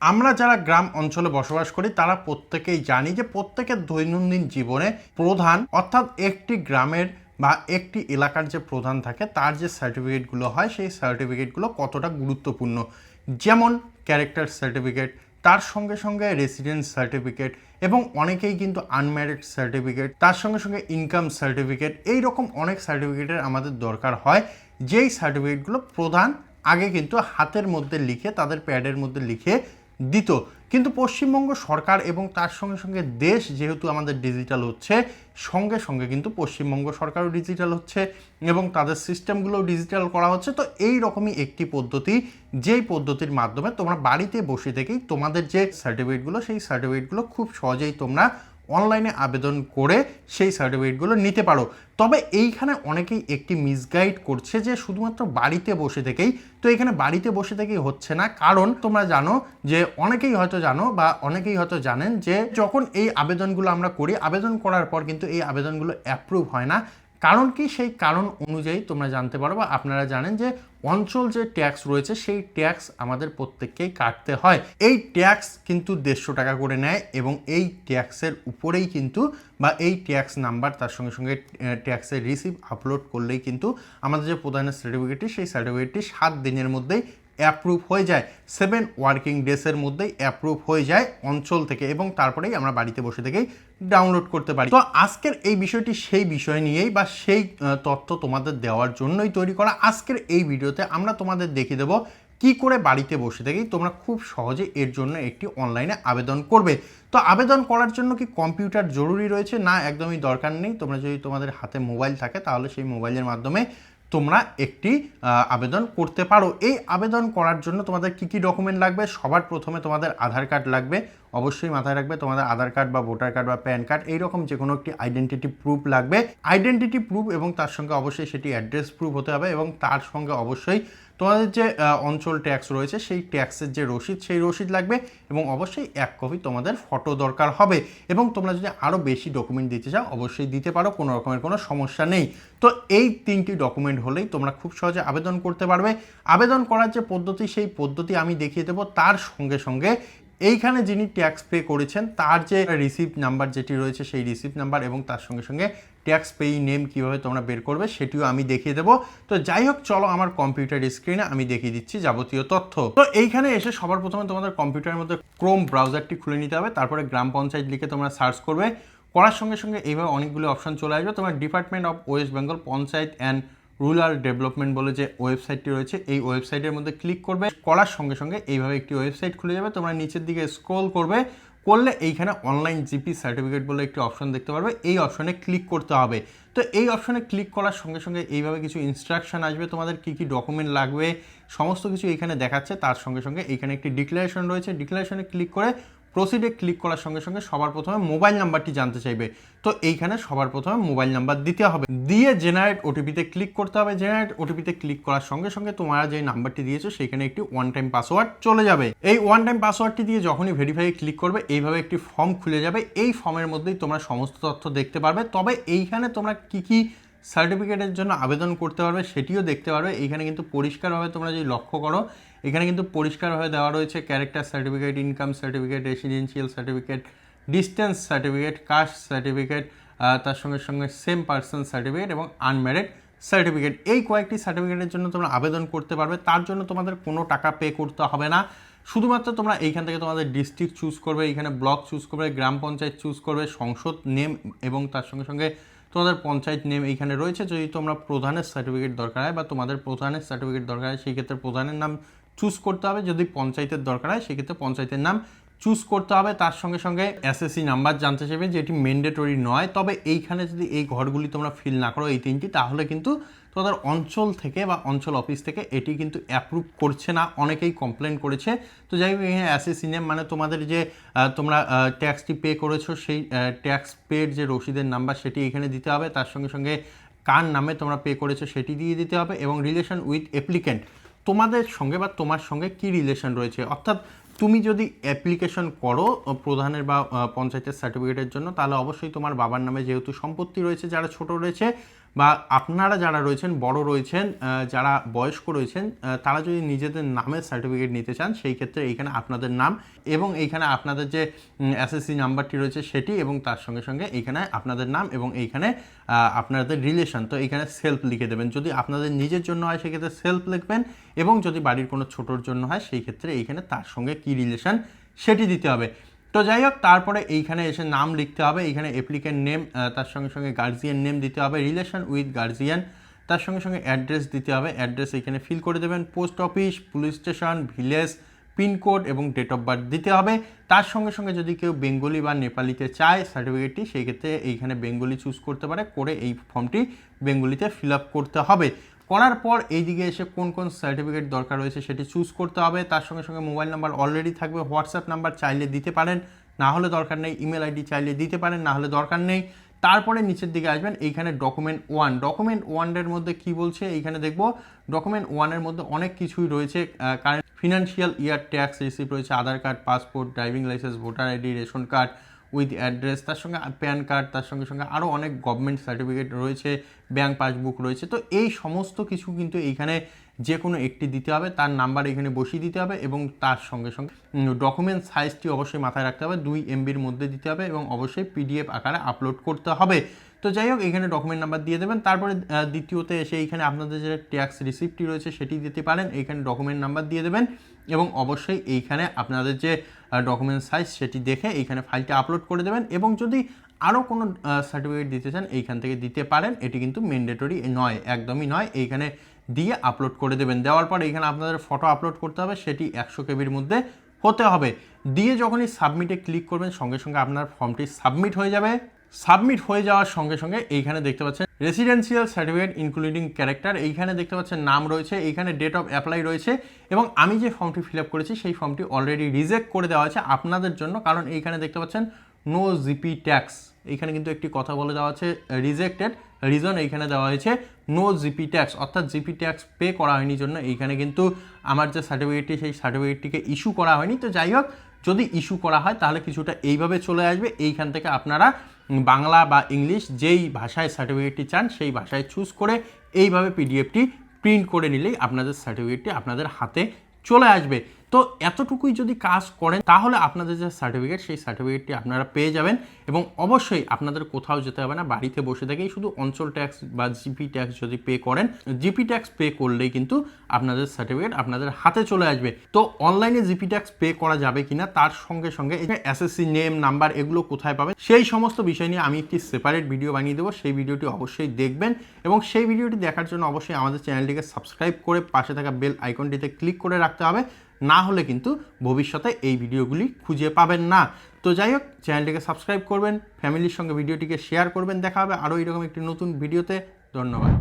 আমরা যারা গ্রাম অঞ্চলে বসবাস করি, তারা প্রত্যেকেই জানি যে প্রত্যেকের দৈনন্দিন জীবনে প্রধান, অর্থাৎ একটি গ্রামের বা একটি এলাকার যে প্রধান থাকে, তার যে সার্টিফিকেটগুলো হয়, সেই সার্টিফিকেটগুলো কতটা গুরুত্বপূর্ণ। যেমন ক্যারেক্টার সার্টিফিকেট তার সঙ্গে সঙ্গে রেসিডেন্স সার্টিফিকেট এবং অনেকেই কিন্তু আনম্যারিড সার্টিফিকেট তার সঙ্গে সঙ্গে ইনকাম সার্টিফিকেট এই রকম অনেক সার্টিফিকেটের আমাদের দরকার হয়। যেই সার্টিফিকেটগুলো প্রধান, আগে কিন্তু হাতের মধ্যে লিখে, তাদের প্যাডের মধ্যে লিখে দিত। কিন্তু পশ্চিমবঙ্গ সরকার এবং তার সঙ্গে সঙ্গে দেশ যেহেতু আমাদের ডিজিটাল হচ্ছে, সঙ্গে সঙ্গে কিন্তু পশ্চিমবঙ্গ সরকারও ডিজিটাল হচ্ছে এবং তাদের সিস্টেমগুলোও ডিজিটাল করা হচ্ছে। তো এই রকমই একটি পদ্ধতি, যেই পদ্ধতির মাধ্যমে তোমরা বাড়িতে বসে থেকেই তোমাদের যে সার্টিফিকেটগুলো সেই সার্টিফিকেটগুলো খুব সহজেই তোমরা অনলাইনে আবেদন করে সেই সার্টিফিকেটগুলো নিতে পারো। তবে এইখানে অনেকেই একটি মিসগাইড করছে যে শুধুমাত্র বাড়িতে বসে থেকেই, তো এখানে বাড়িতে বসে থেকেই হচ্ছে না। কারণ তোমরা জানো যে অনেকেই হয়তো জানো বা অনেকেই হয়তো জানেন যে যখন এই আবেদনগুলো আমরা করি, আবেদন করার পর কিন্তু এই আবেদনগুলো অ্যাপ্রুভ হয় না। কারণ কি? সেই কারণ অনুযায়ী তোমরা জানতে পারো বা আপনারা জানেন যে অঞ্চল যে ট্যাক্স রয়েছে, সেই ট্যাক্স আমাদের প্রত্যেককেই কাটতে হয়। এই ট্যাক্স কিন্তু দেড়শো টাকা করে নেয় এবং এই ট্যাক্সের উপরেই কিন্তু বা এই ট্যাক্স নাম্বার তার সঙ্গে সঙ্গে ট্যাক্সের রিসিভ আপলোড করলেই কিন্তু আমাদের যে প্রধানের সার্টিফিকেটটি সেই সার্টিফিকেটটি সাত দিনের মধ্যেই অ্যাপ্রুভ হয়ে যায় সেভেন ওয়ার্কিং ডেসের মধ্যেই অ্যাপ্রুভ হয়ে যায় অঞ্চল থেকে এবং তারপরেই আমরা বাড়িতে বসে থেকেই ডাউনলোড করতে পারি। তো আজকের এই বিষয়টি সেই বিষয় নিয়েই বা সেই তথ্য তোমাদের দেওয়ার জন্যই তৈরি করা। আজকের এই ভিডিওতে আমরা তোমাদের দেখিয়ে দেবো কি করে বাড়িতে বসে থেকেই তোমরা খুব সহজে এর জন্য একটি অনলাইনে আবেদন করবে। তো আবেদন করার জন্য কি কম্পিউটার জরুরি রয়েছে? না, একদমই দরকার নেই। তোমরা যদি তোমাদের হাতে মোবাইল থাকে, তাহলে সেই মোবাইলের মাধ্যমে তোমরা একটি আবেদন করতে পারো। এই আবেদন করার জন্য তোমাদের কি কি ডকুমেন্ট লাগবে? সবার প্রথমে তোমাদের আধার কার্ড লাগবে। অবশ্যই মাথায় রাখবে, তোমাদের আধার কার্ড বা ভোটার কার্ড বা প্যান কার্ড, এইরকম যে কোনো একটি আইডেন্টিটি প্রুফ লাগবে। আইডেন্টিটি প্রুফ এবং তার সঙ্গে অবশ্যই সেটি অ্যাড্রেস প্রুফ হতে হবে এবং তার সঙ্গে অবশ্যই তোমাদের যে অঞ্চল ট্যাক্স রয়েছে, সেই ট্যাক্সের যে রসিদ, সেই রসিদ লাগবে এবং অবশ্যই এক কপি তোমাদের ফটো দরকার হবে এবং তোমরা যদি আরও বেশি ডকুমেন্ট দিতে চাও, অবশ্যই দিতে পারো, কোনো রকমের কোনো সমস্যা নেই। তো এই তিনটি ডকুমেন্ট হলেই তোমরা খুব সহজে আবেদন করতে পারবে। আবেদন করার যে পদ্ধতি, সেই পদ্ধতি আমি দেখিয়ে দেবো, তার সঙ্গে সঙ্গে এইখানে যিনি ট্যাক্স পে করেছেন, তার যে রিসিপ্ট নাম্বার যেটি রয়েছে সেই রিসিপ্ট নাম্বার এবং তার সঙ্গে সঙ্গে ট্যাক্স পেই নেম কীভাবে তোমরা বের করবে সেটিও আমি দেখিয়ে দেবো। তো যাই হোক, চলো আমার কম্পিউটার স্ক্রিনে আমি দেখিয়ে দিচ্ছি যাবতীয় তথ্য। তো এইখানে এসে সবার প্রথমে তোমাদের কম্পিউটারের মধ্যে ক্রোম ব্রাউজারটি খুলে নিতে হবে, তারপরে গ্রাম পঞ্চায়েত লিখে তোমরা সার্চ করবে। করার সঙ্গে সঙ্গে এইভাবে অনেকগুলো অপশন চলে আসবে। তোমার department of West Bengal panchayat and rural development বলে যে ওয়েবসাইটটি রয়েছে, এই ওয়েবসাইটের মধ্যে ক্লিক করবে। করার সঙ্গে সঙ্গে এইভাবে একটি ওয়েবসাইট খুলে যাবে। তোমরা নিচের দিকে স্ক্রল করবে। করলে এইখানে অনলাইন জিপি সার্টিফিকেট বলে একটি অপশন দেখতে পারবে। এই অপশনে ক্লিক করতে হবে। তো এই অপশনে ক্লিক করার সঙ্গে সঙ্গে এইভাবে কিছু ইনস্ট্রাকশন আসবে। তোমাদের কি কি ডকুমেন্ট লাগবে, সমস্ত কিছু এখানে দেখাচ্ছে। তার সঙ্গে সঙ্গে এখানে একটি ডিক্লারেশন রয়েছে। ডিক্লারেশনে ক্লিক করে প্রসিডে ক্লিক করার সঙ্গে সঙ্গে সবার প্রথমে মোবাইল নাম্বারটি জানতে চাইবে। তো এইখানে সবার প্রথমে মোবাইল নাম্বার দিতে হবে। দিয়ে জেনারেট ওটিপিতে ক্লিক করতে হবে। জেনারেট ওটিপিতে ক্লিক করার সঙ্গে সঙ্গে তোমরা যে নাম্বারটি দিয়েছ সেখানে একটি ওয়ান টাইম পাসওয়ার্ড চলে যাবে। এই ওয়ান টাইম পাসওয়ার্ডটি দিয়ে যখনই ভেরিফাই ক্লিক করবে, এইভাবে একটি ফর্ম খুলে যাবে। এই ফর্মের মধ্যেই তোমরা সমস্ত তথ্য দেখতে পারবে। তবে এইখানে তোমরা কি কি সার্টিফিকেটের জন্য আবেদন করতে পারবে, সেটিও দেখতে পারবে। এখানে কিন্তু পরিষ্কারভাবে তোমরা যদি লক্ষ্য করো, এখানে কিন্তু পরিষ্কারভাবে দেওয়া রয়েছে character certificate income certificate residential certificate distance certificate caste certificate তার সঙ্গে সঙ্গে সেম পার্সন সার্টিফিকেট এবং আনম্যারিড সার্টিফিকেট এই কয়েকটি সার্টিফিকেটের জন্য তোমরা আবেদন করতে পারবে। তার জন্য তোমাদের কোনো টাকা পে করতে হবে না। শুধুমাত্র তোমরা এইখান থেকে তোমাদের ডিস্ট্রিক্ট চুজ করবে এইখানে ব্লক চুজ করবে, গ্রাম পঞ্চায়েত চুজ করবে, সংসদ নেম এবং তার সঙ্গে সঙ্গে তোমাদের পঞ্চায়েত নেম এইখানে রয়েছে। যদি তোমরা প্রধানের সার্টিফিকেট দরকার হয় বা তোমাদের প্রধানের সার্টিফিকেট দরকার হয়, সেই ক্ষেত্রে প্রধানের নাম চুজ করতে হবে। যদি পঞ্চায়েতের দরকার হয় সেক্ষেত্রে পঞ্চায়েতের নাম চুজ করতে হবে। তার সঙ্গে সঙ্গে এসএসসি নাম্বার জানতে চাইবে যেটি ম্যান্ডেটরি নয়। তবে এইখানে যদি এই ঘরগুলি তোমরা ফিল না করো এই তিনটি, তাহলে কিন্তু তোমাদের অঞ্চল থেকে বা অঞ্চল অফিস থেকে এটি কিন্তু অ্যাপ্রুভ করছে না। অনেকেই কমপ্লেন করেছে। তো যাই হোক, এখানে এসএসসি নেম মানে তোমাদের যে তোমরা ট্যাক্সটি পে করেছ, সেই ট্যাক্স পেড যে রসিদের নাম্বার সেটি এখানে দিতে হবে। তার সঙ্গে সঙ্গে কার নামে তোমরা পে করেছ সেটি দিয়ে দিতে হবে। এবং রিলেশন উইথ অ্যাপ্লিক্যান্ট তোমাদের সঙ্গে বা তোমার সঙ্গে কি রিলেশন রয়েছে? অর্থাৎ তুমি যদি অ্যাপ্লিকেশন করো প্রধানের বা পঞ্চায়েতের সার্টিফিকেটের জন্য, তাহলে অবশ্যই তোমার বাবার নামে যেহেতু সম্পত্তি রয়েছে, যারা ছোট রয়েছে বা আপনারা যারা রয়েছেন, বড় রয়েছেন যারা বয়স্ক রয়েছেন তারা যদি নিজেদের নামের সার্টিফিকেট নিতে চান, সেই ক্ষেত্রে এইখানে আপনাদের নাম এবং এইখানে আপনাদের যে এসএসসি নাম্বারটি রয়েছে সেটি এবং তার সঙ্গে সঙ্গে এইখানে আপনাদের নাম এবং এইখানে আপনাদের রিলেশন তো এইখানে সেলফ লিখে দেবেন। যদি আপনাদের নিজের জন্য হয়, সেক্ষেত্রে সেলফ লিখবেন এবং যদি বাড়ির কোনো ছোটোর জন্য হয়, সেই ক্ষেত্রে এইখানে তার সঙ্গে কী রিলেশন সেটি দিতে হবে। তো যাই হোক, তারপরে এইখানে এসে নাম লিখতে হবে, এইখানে অ্যাপ্লিকেন্ট নেম তার সঙ্গে সঙ্গে গার্জিয়ান নেম দিতে হবে রিলেশন উইথ গার্জিয়ান তার সঙ্গে সঙ্গে অ্যাড্রেস দিতে হবে অ্যাড্রেস এখানে ফিল করে দেবেন post office police station village pincode এবং ডেট অফ বার্থ দিতে হবে। তার সঙ্গে সঙ্গে যদি কেউ বেঙ্গলি বা নেপালিতে চায় সার্টিফিকেটটি সেই ক্ষেত্রে এইখানে বেঙ্গলি চুজ করতে পারে, করে এই ফর্মটি বেঙ্গলিতে ফিল আপ করতে হবে। করার পর এইদিকে এসে কোন কোন সার্টিফিকেট দরকার রয়েছে সেটি চুজ করতে হবে। তার সঙ্গে সঙ্গে মোবাইল নাম্বার অলরেডি থাকবে। হোয়াটসঅ্যাপ নাম্বার চাইলে দিতে পারেন। না হলে দরকার নেই। ইমেল আইডি চাইলে দিতে পারেন। না হলে দরকার নেই। তারপরে নিচের দিকে আসবেন। এইখানে ডকুমেন্ট ওয়ান ডকুমেন্ট ওয়ানের মধ্যে কি বলছে? এইখানে দেখব। ডকুমেন্ট ওয়ানের মধ্যে অনেক কিছুই রয়েছে। Current financial year tax receipt রয়েছে। Aadhaar card passport driving licence voter ID ration card with address তার সঙ্গে প্যান কার্ড তার সঙ্গে সঙ্গে আরও অনেক গভর্নমেন্ট সার্টিফিকেট রয়েছে ব্যাঙ্ক পাসবুক রয়েছে। তো এই সমস্ত কিছু কিন্তু এইখানে যে কোনো একটি দিতে হবে, তার নাম্বার এখানে বসিয়ে দিতে হবে এবং তার সঙ্গে সঙ্গে ডকুমেন্ট সাইজটি অবশ্যই মাথায় রাখতে হবে, দুই এমবির মধ্যে দিতে হবে এবং অবশ্যই পিডিএফ আকারে আপলোড করতে হবে। তো যাই হোক, এখানে ডকুমেন্ট নাম্বার দিয়ে দেবেন। তারপরে দ্বিতীয়তে এসে এইখানে আপনাদের যে ট্যাক্স রিসিপ্টটি রয়েছে সেটি দিতে পারেন। এইখানে ডকুমেন্ট নাম্বার দিয়ে দেবেন এবং অবশ্যই এইখানে আপনাদের যে ডকুমেন্ট সাইজ সেটি দেখে এইখানে ফাইলটি আপলোড করে দেবেন এবং যদি আরও কোনো সার্টিফিকেট দিতে চান, এইখান থেকে দিতে পারেন। এটি কিন্তু ম্যান্ডেটরি নয়, একদমই নয়। এইখানে দিয়ে আপলোড করে দেবেন। দেওয়ার পর এইখানে আপনাদের ফটো আপলোড করতে হবে, সেটি একশো কেবির মধ্যে হতে হবে। দিয়ে যখনই সাবমিটে ক্লিক করবেন, সঙ্গে সঙ্গে আপনার ফর্মটি সাবমিট হয়ে যাবে। সাবমিট হয়ে যাওয়ার সঙ্গে সঙ্গে এইখানে দেখতে পাচ্ছেন রেসিডেন্সিয়াল সার্টিফিকেট ইনক্লুডিং ক্যারেক্টার এইখানে দেখতে পাচ্ছেন নাম রয়েছে, এইখানে ডেট অফ অ্যাপ্লাই রয়েছে এবং আমি যে ফর্মটি ফিল আপ করেছি সেই ফর্মটি অলরেডি রিজেক্ট করে দেওয়া আছে আপনাদের জন্য কারণ এইখানে দেখতে পাচ্ছেন নো জিপি ট্যাক্স এইখানে কিন্তু একটি কথা বলে দেওয়া আছে রিজেক্টেড রিজন এইখানে দেওয়া হয়েছে নো জিপি ট্যাক্স অর্থাৎ জিপি ট্যাক্স পে করা হয়নি জন্য এইখানে কিন্তু আমার যে সার্টিফিকেটটি সেই সার্টিফিকেটটিকে ইস্যু করা হয়নি। তো যাই হোক, যদি ইস্যু করা হয় তাহলে কিছুটা এইভাবে চলে আসবে। এইখান থেকে আপনারা বাংলা বা ইংলিশ যেই ভাষায় সার্টিফিকেটটি চান, সেই ভাষায় চুজ করে এইভাবে পিডিএফটি প্রিন্ট করে নিলেই আপনাদের সার্টিফিকেটটি আপনাদের হাতে চলে আসবে। তো এতটুকুই যদি কাজ করেন, তাহলে আপনাদের যে সার্টিফিকেট সেই সার্টিফিকেটটি আপনারা পেয়ে যাবেন এবং অবশ্যই আপনাদের কোথাও যেতে হবে না, বাড়িতে বসে থেকেই শুধু অঞ্চল ট্যাক্স বা জিপি ট্যাক্স যদি পে করেন জিপি ট্যাক্স পে করলেই কিন্তু আপনাদের সার্টিফিকেট আপনাদের হাতে চলে আসবে। তো অনলাইনে জিপি ট্যাক্স পে করা যাবে কিনা, তার সঙ্গে সঙ্গে এসএসসি নেম নাম্বার এগুলো কোথায় পাবেন, সেই সমস্ত বিষয় নিয়ে আমি একটি সেপারেট ভিডিও বানিয়ে দেবো। সেই ভিডিওটি অবশ্যই দেখবেন এবং সেই ভিডিওটি দেখার জন্য অবশ্যই আমাদের চ্যানেলটিকে সাবস্ক্রাইব করে পাশে থাকা বেল আইকনটিতে ক্লিক করে রাখতে হবে। না হলে কিন্তু ভবিষ্যতে এই ভিডিওগুলি খুঁজে পাবেন না। তো যাই হোক, চ্যানেলটিকে সাবস্ক্রাইব করবেন, ফ্যামিলির সঙ্গে ভিডিওটিকে শেয়ার করবেন, দেখা হবে আরও এরকম একটি নতুন ভিডিওতে। ধন্যবাদ।